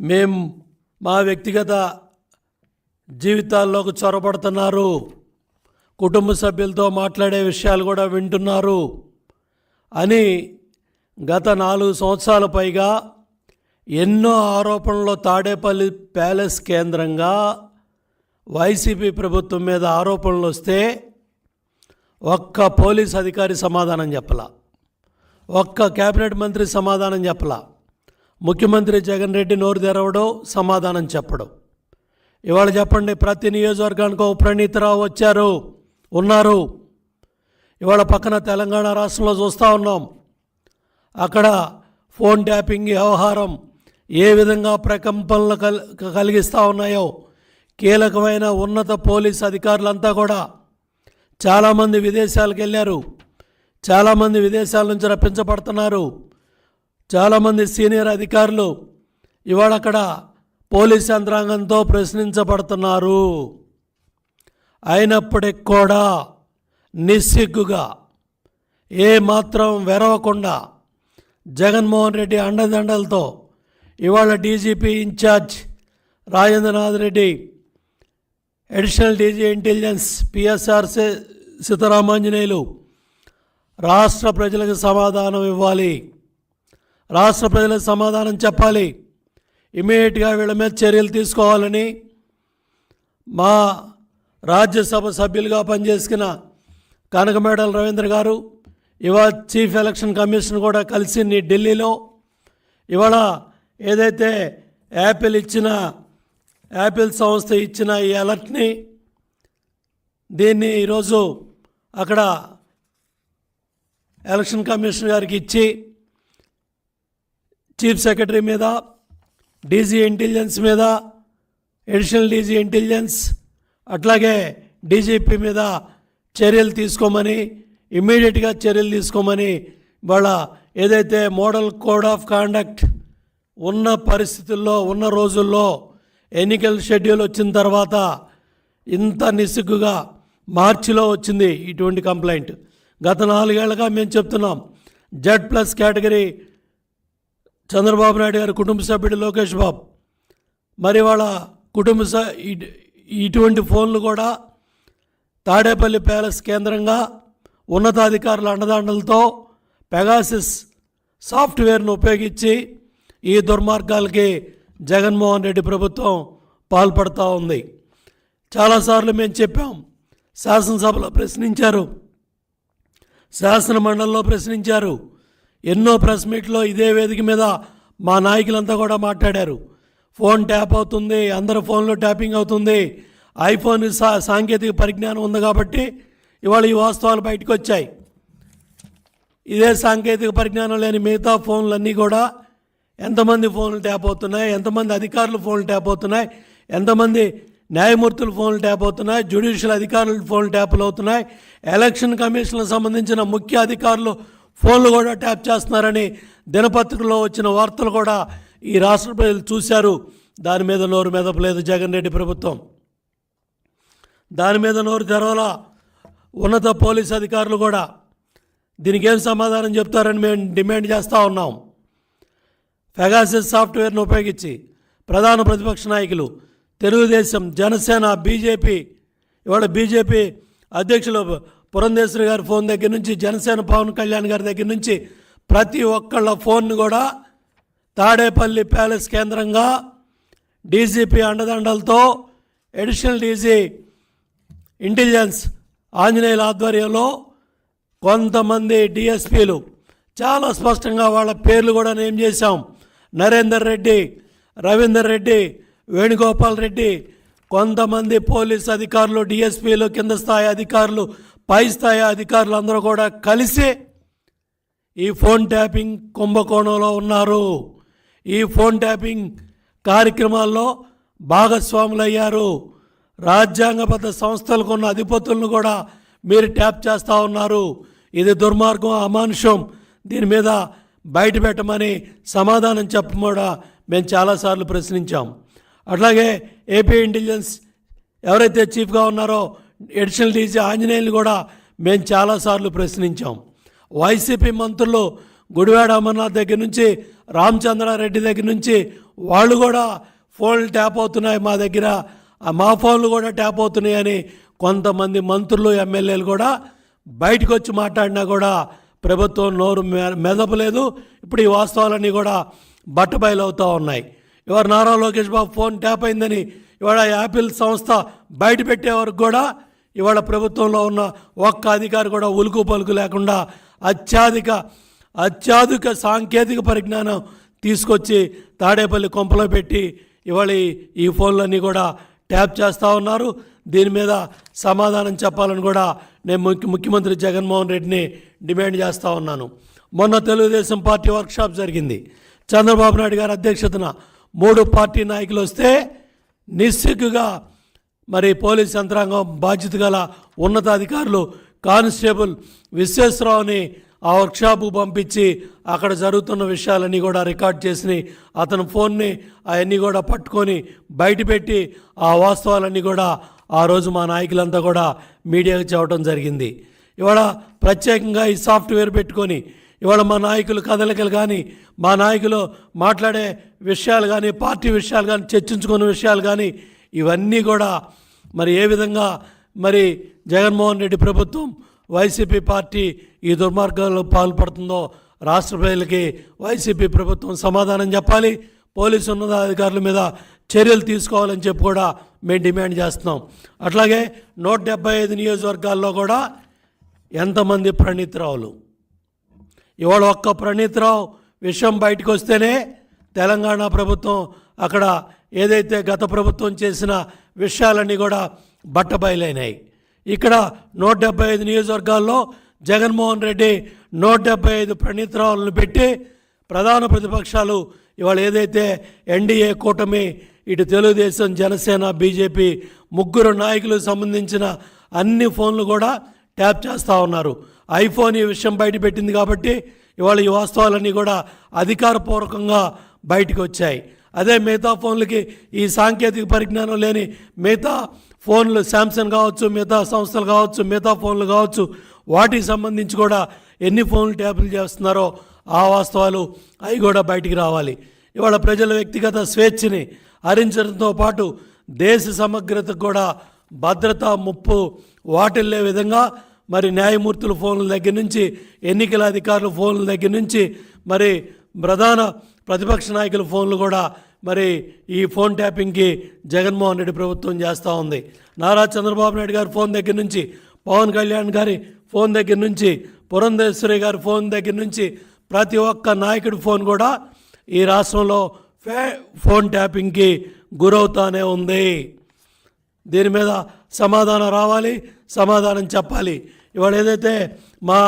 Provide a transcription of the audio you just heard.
మేం మా వ్యక్తిగత జీవితాల్లోకి చొరబడుతున్నారు. కుటుంబ సభ్యులతో మాట్లాడే విషయాలు కూడా వింటున్నారు అని గత నాలుగు సంవత్సరాల పైగా ఎన్నో ఆరోపణలు తాడేపల్లి ప్యాలెస్ కేంద్రంగా వైసీపీ ప్రభుత్వం మీద ఆరోపణలు వస్తే ఒక్క పోలీస్ అధికారి సమాధానం చెప్పలా. ఒక్క కేబినెట్ మంత్రి సమాధానం చెప్పలా. ముఖ్యమంత్రి జగన్ రెడ్డి నోరు తెరవడం సమాధానం చెప్పడం. ఇవాళ చెప్పండి ప్రతి నియోజకవర్గానికి ఒక ప్రణీతరావు వచ్చారు ఉన్నారు. ఇవాళ పక్కన తెలంగాణ రాష్ట్రంలో చూస్తూ ఉన్నాం. అక్కడ ఫోన్ ట్యాపింగ్ వ్యవహారం ఏ విధంగా ప్రకంపనలు కల్ కలిగిస్తూ ఉన్నాయో కీలకమైన ఉన్నత పోలీస్ అధికారులంతా కూడా చాలామంది విదేశాలకు వెళ్ళారు. చాలామంది విదేశాల నుంచి రప్పించబడుతున్నారు. చాలామంది సీనియర్ అధికారులు ఇవాళ అక్కడ పోలీస్ యంత్రాంగంతో ప్రశ్నించబడుతున్నారు. అయినప్పటికి కూడా నిస్సిగ్గుగా ఏ మాత్రం వెరవకుండా జగన్మోహన్ రెడ్డి అండదండలతో ఇవాళ DGP incharge Rajendranath Reddy additional DG intelligence PSR Seetharamanjaneyulu రాష్ట్ర ప్రజలకు సమాధానం ఇవ్వాలి. రాష్ట్ర ప్రజలకు సమాధానం చెప్పాలి. ఇమీడియట్గా వీళ్ళ మీద చర్యలు తీసుకోవాలని మా రాజ్యసభ సభ్యులుగా పనిచేసిన కనకమేడల రవీంద్ర గారు ఇవాళ చీఫ్ ఎలక్షన్ కమిషన్ కూడా కలిసి ఢిల్లీలో. ఇవాళ ఏదైతే యాపిల్ ఇచ్చిన యాపిల్ సంస్థ ఇచ్చిన ఈ అలర్ట్ని దీన్ని ఈరోజు అక్కడ ఎలక్షన్ కమిషన్ గారికి ఇచ్చి చీఫ్ సెక్రటరీ మీద డీజీ ఇంటెలిజెన్స్ మీద అడిషనల్ డీజీ ఇంటెలిజెన్స్ అట్లాగే డీజీపీ మీద చర్యలు తీసుకోమని ఇమ్మీడియట్గా చర్యలు తీసుకోమని వాళ్ళ ఏదైతే మోడల్ కోడ్ ఆఫ్ కాండక్ట్ ఉన్న పరిస్థితుల్లో ఉన్న రోజుల్లో ఎన్నికల షెడ్యూల్ వచ్చిన తర్వాత ఇంత నిసుగ్గుగా మార్చిలో వచ్చింది ఇటువంటి కంప్లైంట్. గత నాలుగేళ్ళుగా మేము చెప్తున్నాం Z plus category Chandrababu Naidu గారి కుటుంబ సభ్యుడు లోకేష్ బాబు. మరి వాళ్ళ కుటుంబ స ఇటువంటి ఫోన్లు కూడా తాడేపల్లి ప్యాలెస్ కేంద్రంగా ఉన్నతాధికారుల అండదండలతో పెగాసిస్ సాఫ్ట్వేర్ను ఉపయోగించి ఈ దుర్మార్గాలకి జగన్మోహన్ రెడ్డి ప్రభుత్వం పాల్పడుతూ ఉంది. చాలాసార్లు మేము చెప్పాం శాసనసభలో ప్రశ్నించారు శాసన మండలిలో ప్రశ్నించారు ఎన్నో ప్రెస్ మీట్లో ఇదే వేదిక మీద మా నాయకులంతా కూడా మాట్లాడారు. ఫోన్ ట్యాప్ అవుతుంది అందరు ఫోన్లో ట్యాపింగ్ అవుతుంది. ఐఫోన్ సా సాంకేతిక పరిజ్ఞానం ఉంది కాబట్టి ఇవాళ ఈ వాస్తవాలు బయటకు వచ్చాయి ఇదే సాంకేతిక పరిజ్ఞానం లేని మిగతా ఫోన్లన్నీ కూడా ఎంతమంది ఫోన్లు ట్యాప్ అవుతున్నాయి ఎంతమంది అధికారులు ఫోన్లు ట్యాప్ అవుతున్నాయి ఎంతమంది న్యాయమూర్తులు ఫోన్లు ట్యాప్ అవుతున్నాయి జ్యుడిషియల్ అధికారులు ఫోన్లు ట్యాపులు అవుతున్నాయి ఎలక్షన్ కమిషన్లకు సంబంధించిన ముఖ్య అధికారులు ఫోన్లు కూడా ట్యాప్ చేస్తున్నారని దినపత్రికలో వచ్చిన వార్తలు కూడా ఈ రాష్ట్ర ప్రజలు చూశారు. దాని మీద నోరు మెదపలేదు జగన్ రెడ్డి ప్రభుత్వం. దాని మీద నోరు తెరవల ఉన్నత పోలీస్ అధికారులు కూడా దీనికి ఏం సమాధానం చెప్తారని మేము డిమాండ్ చేస్తూ ఉన్నాం. ఫెగాసిస్ సాఫ్ట్వేర్ను ఉపయోగించి ప్రధాన ప్రతిపక్ష నాయకులు తెలుగుదేశం జనసేన బీజేపీ ఇవాళ బీజేపీ అధ్యక్షులు పురంధేశ్వరి గారి ఫోన్ దగ్గర నుంచి జనసేన పవన్ కళ్యాణ్ గారి దగ్గర నుంచి ప్రతి ఒక్కళ్ళ ఫోన్ కూడా తాడేపల్లి ప్యాలెస్ కేంద్రంగా డీజీపీ అండదండలతో అడిషనల్ డీజీ ఇంటెలిజెన్స్ ఆంజనేయుల ఆధ్వర్యంలో కొంతమంది డిఎస్పీలు చాలా స్పష్టంగా వాళ్ళ పేర్లు కూడా నేమ్ చేశాం. నరేందర్ రెడ్డి రవీందర్ రెడ్డి వేణుగోపాల్ రెడ్డి కొంతమంది పోలీస్ అధికారులు డిఎస్పీలు కింద స్థాయి అధికారులు పై స్థాయి అధికారులు అందరూ కూడా కలిసి ఈ ఫోన్ ట్యాపింగ్ కుంభకోణంలో ఉన్నారు. ఈ ఫోన్ ట్యాపింగ్ కార్యక్రమాల్లో భాగస్వాములయ్యారు. రాజ్యాంగబద్ధ సంస్థలకు ఉన్న అధిపతులను కూడా మీరు ట్యాప్ చేస్తూ ఉన్నారు. ఇది దుర్మార్గం అమానుషం. దీని మీద బయట పెట్టమని సమాధానం చెప్పడం కూడా మేము చాలాసార్లు ప్రశ్నించాం. అట్లాగే ఏపీ ఇంటెలిజెన్స్ ఎవరైతే చీఫ్గా ఉన్నారో ఎడిషనల్ డీజీ ఆంజనేయులు కూడా మేము చాలాసార్లు ప్రశ్నించాం. వైసీపీ మంత్రులు గుడివాడ అమర్నాథ్ దగ్గర నుంచి రామచంద్రారెడ్డి దగ్గర నుంచి వాళ్ళు కూడా ఫోన్లు ట్యాప్ అవుతున్నాయి మా దగ్గర. మా ఫోన్లు కూడా ట్యాప్ అవుతున్నాయని కొంతమంది మంత్రులు ఎమ్మెల్యేలు కూడా బయటకు వచ్చి మాట్లాడినా కూడా ప్రభుత్వం నోరు మె- మెదపలేదు. ఇప్పుడు ఈ వాస్తవాలన్నీ కూడా బట్టబయలవుతూ ఉన్నాయి. ఇవాళ నారా లోకేష్ బాబు ఫోన్ ట్యాప్ అయిందని ఇవాళ యాపిల్ సంస్థ బయట పెట్టే వరకు కూడా ఇవాళ ప్రభుత్వంలో ఉన్న ఒక్క అధికారి కూడా ఉలుకు పలుకు లేకుండా అత్యాధిక అత్యాధిక సాంకేతిక పరిజ్ఞానం తీసుకొచ్చి తాడేపల్లి కొంపలో పెట్టి ఇవాళ ఈ- ఈ ఫోన్లన్నీ కూడా ట్యాప్ చేస్తూ ఉన్నారు. దీని మీద సమాధానం చెప్పాలని కూడా నేను ముఖ్య ముఖ్యమంత్రి జగన్మోహన్ రెడ్డిని డిమాండ్ చేస్తూ ఉన్నాను. మొన్న తెలుగుదేశం పార్టీ వర్క్షాప్ జరిగింది. చంద్రబాబు నాయుడు గారి అధ్యక్షతన మూడు పార్టీ నాయకులు వస్తే నిస్సిగ్గుగా మరి పోలీస్ యంత్రాంగం బాధ్యత గల ఉన్నతాధికారులు కానిస్టేబుల్ విశ్వేశ్వరరావుని ఆ వర్క్షాప్కు పంపించి అక్కడ జరుగుతున్న విషయాలన్నీ కూడా రికార్డ్ చేసి అతని ఫోన్ని అవన్నీ కూడా పట్టుకొని బయటపెట్టి ఆ వాస్తవాలన్నీ కూడా ఆ రోజు మా నాయకులంతా కూడా మీడియాకు చెప్పడం జరిగింది. ఇవాళ ప్రత్యేకంగా ఈ సాఫ్ట్వేర్ పెట్టుకొని ఇవాళ మా నాయకులు కదలికలు కానీ మా నాయకులు మాట్లాడే విషయాలు కానీ పార్టీ విషయాలు కానీ చర్చించుకున్న విషయాలు కానీ ఇవన్నీ కూడా మరి ఏ విధంగా మరి జగన్మోహన్ రెడ్డి ప్రభుత్వం వైసీపీ పార్టీ ఈ దుర్మార్గాల్లో పాల్పడుతుందో రాష్ట్ర ప్రజలకి వైసీపీ ప్రభుత్వం సమాధానం చెప్పాలి. పోలీసు ఉన్నతాధికారుల మీద చర్యలు తీసుకోవాలని చెప్పి కూడా మేము డిమాండ్ చేస్తున్నాం. అట్లాగే నూట డెబ్బై ఐదు నియోజకవర్గాల్లో కూడా ఎంతమంది ప్రణీత్ రావులు ఇవాళ ఒక్క ప్రణీత్రావు విషయం బయటకు వస్తేనే తెలంగాణ ప్రభుత్వం అక్కడ ఏదైతే గత ప్రభుత్వం చేసిన విషయాలన్నీ కూడా బట్టబయలైనాయి. ఇక్కడ నూట డెబ్బై ఐదు నియోజకవర్గాల్లో జగన్మోహన్ రెడ్డి నూట డెబ్బై ఐదు ప్రణీతరావులను పెట్టి ప్రధాన ప్రతిపక్షాలు ఇవాళ ఏదైతే ఎన్డీఏ కూటమి ఇటు తెలుగుదేశం జనసేన బీజేపీ ముగ్గురు నాయకులకు సంబంధించిన అన్ని ఫోన్లు కూడా ట్యాప్ చేస్తూ ఉన్నారు. ఐఫోన్ ఈ విషయం బయట పెట్టింది కాబట్టి ఇవాళ ఈ వాస్తవాలన్నీ కూడా అధికారపూర్వకంగా బయటకు వచ్చాయి. అదే మిగతా ఫోన్లకి ఈ సాంకేతిక పరిజ్ఞానం లేని మిగతా ఫోన్లు శాంసంగ్ కావచ్చు మిగతా సంస్థలు కావచ్చు మిగతా ఫోన్లు కావచ్చు వాటికి సంబంధించి కూడా ఎన్ని ఫోన్లు ట్యాపులు చేస్తున్నారో ఆ వాస్తవాలు అవి కూడా బయటికి రావాలి. ఇవాళ ప్రజల వ్యక్తిగత స్వేచ్ఛని హరించడంతో పాటు దేశ సమగ్రతకు కూడా భద్రత ముప్పు వాటిల్లే విధంగా మరి న్యాయమూర్తుల ఫోన్ల దగ్గర నుంచి ఎన్నికల అధికారుల ఫోన్ల దగ్గర నుంచి మరి ప్రధాన ప్రతిపక్ష నాయకుల ఫోన్లు కూడా మరి ఈ ఫోన్ ట్యాపింగ్కి జగన్మోహన్ రెడ్డి ప్రభుత్వం చేస్తూ ఉంది. నారా చంద్రబాబు నాయుడు గారి ఫోన్ దగ్గర నుంచి పవన్ కళ్యాణ్ గారి ఫోన్ దగ్గర నుంచి పురంధేశ్వరి గారి ఫోన్ దగ్గర నుంచి ప్రతి ఒక్క నాయకుడి ఫోన్ కూడా ఈ రాష్ట్రంలో ఫే ఫోన్ ట్యాపింగ్కి గురవుతానే ఉంది. దీని మీద సమాధానం రావాలి సమాధానం చెప్పాలి. ఇవాళ ఏదైతే మా